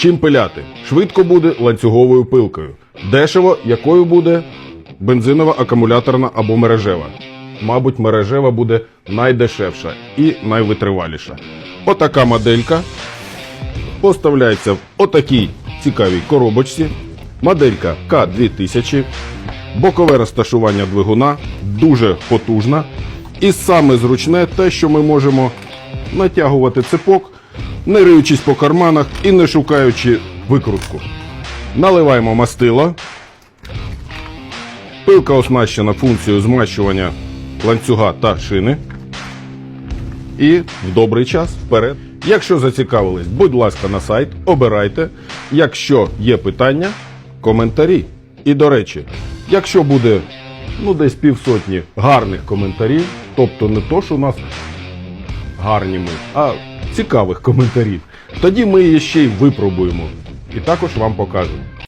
Чим пиляти? Швидко буде ланцюговою пилкою. Дешево, якою буде бензинова, акумуляторна або мережева. Мабуть, мережева буде найдешевша і найвитриваліша. Отака моделька поставляється в отакій цікавій коробочці. Моделька К2000. Бокове розташування двигуна дуже потужна. І саме зручне те, що ми можемо натягувати цепок, не риючись по карманах і не шукаючи викрутку. Наливаємо мастило. Пилка оснащена функцією змащування ланцюга та шини. І в добрий час вперед. Якщо зацікавились, будь ласка, на сайт, обирайте. Якщо є питання, коментарі. І до речі, якщо буде ну, десь півсотні гарних коментарів, тобто не то, що у нас гарні ми, а цікавих коментарів, тоді ми її ще й випробуємо. І також вам покажемо.